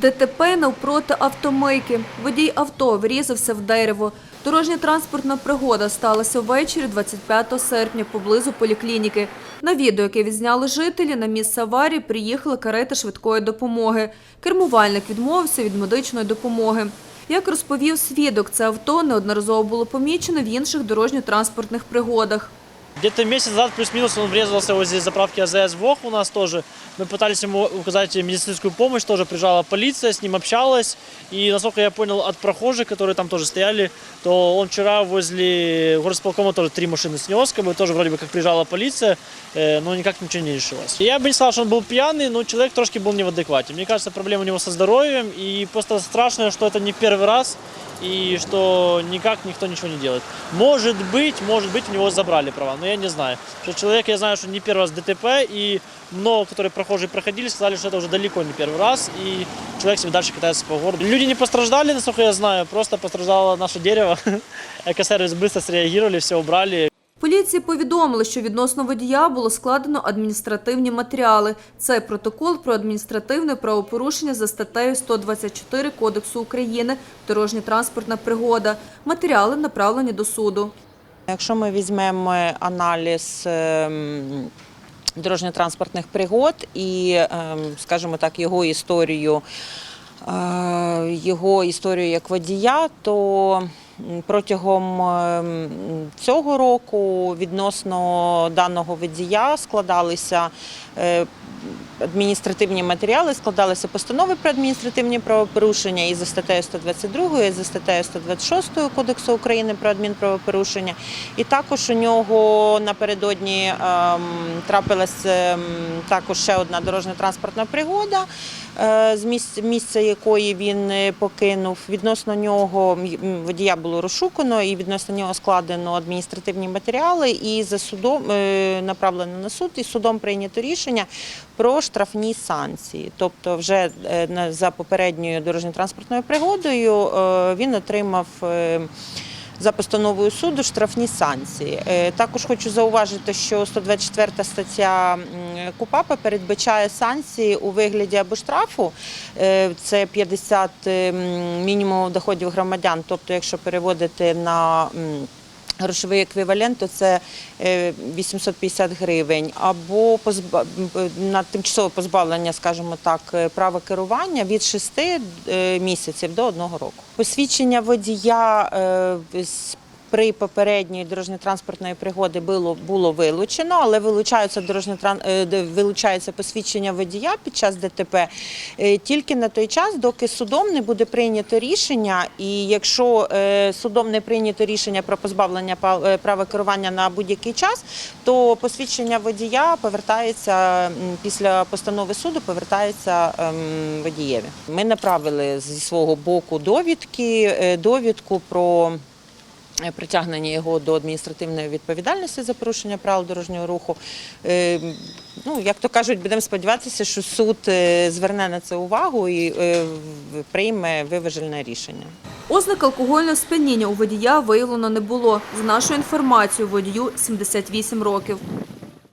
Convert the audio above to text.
ДТП навпроти автомийки. Водій авто врізався в дерево. Дорожня транспортна пригода сталася ввечері 25 серпня поблизу поліклініки. На відео, яке відзняли жителі, на місце аварії приїхала карета швидкої допомоги. Кермувальник відмовився від медичної допомоги. Як розповів свідок, це авто неодноразово було помічено в інших дорожньо-транспортних пригодах. Где-то месяц назад плюс-минус он врезался возле заправки АЗС ВОХ у нас тоже. Мы пытались ему указать медицинскую помощь, тоже приезжала полиция, с ним общалась. И насколько я понял от прохожих, которые там тоже стояли, то он вчера возле горосполкома тоже три машины снес, как бы тоже вроде бы как приезжала полиция, э, но никак ничего не решилось. Я бы не сказал, что он был пьяный, но человек трошки был не в адеквате. Мне кажется, проблема у него со здоровьем, и просто страшно, что это не первый раз, и что никак никто ничего не делает. Может быть, может быть, у него забрали права, но я не знаю. Что человек, я знаю, что не первый раз ДТП, и много, которые прохожие проходили, сказали, что это уже далеко не первый раз, и человек себе дальше катается по городу. Люди не пострадали, насколько я знаю, просто пострадало наше дерево. Экосервис быстро среагировали, все убрали. Поліції повідомили, що відносно водія було складено адміністративні матеріали. Це протокол про адміністративне правопорушення за статтею 124 Кодексу України «Дорожньо-транспортна пригода». Матеріали направлені до суду. Якщо ми візьмемо аналіз ем, дорожньо-транспортних пригод і, ем, скажімо так, його історію, е, його історію як водія, то протягом ем, цього року відносно даного водія складалися е, адміністративні матеріали, складалися постанови про адміністративні правопорушення і за статтею 122, і за статтею 126 Кодексу України про адмінправопорушення. І також у нього напередодні ем, трапилась ем, також ще одна дорожньо-транспортна пригода, е, з місця, якої він е, покинув. Відносно нього водія було розшукано і відносно нього складено адміністративні матеріали і за судом е, направлено на суд, і судом прийнято рішення про штрафні санкції. Тобто, вже е, за попередньою дорожньо-транспортною пригодою е, він отримав. е, За постановою суду штрафні санкції. Також хочу зауважити, що 124 стаття КУПАПа передбачає санкції у вигляді або штрафу, це 50 м, мінімумів доходів громадян. Тобто, якщо переводити на Грошовий еквівалент то це е, 850 гривень, або на тимчасове позбавлення, скажімо так, е, права керування від 6 е, місяців до 1 року. Посвідчення водія е, з- при попередньої дорожньо-транспортної пригоди було, було вилучено, але вилучаються дорожньо вилучається посвідчення водія під час ДТП е, тільки на той час, доки судом не буде прийнято рішення. І якщо е, судом не прийнято рішення про позбавлення е, права керування на будь-який час, то посвідчення водія повертається після постанови суду, повертається ем, водієві. Ми направили зі свого боку довідки, е, довідку про. Е, Притягнення його до адміністративної відповідальності за порушення правил дорожнього руху. Е, Ну, як то кажуть, будемо сподіватися, що суд е, зверне на це увагу і прийме виважене рішення. Ознак алкогольного сп'яніння у водія виявлено не було. За нашою інформацією, водію 78 років.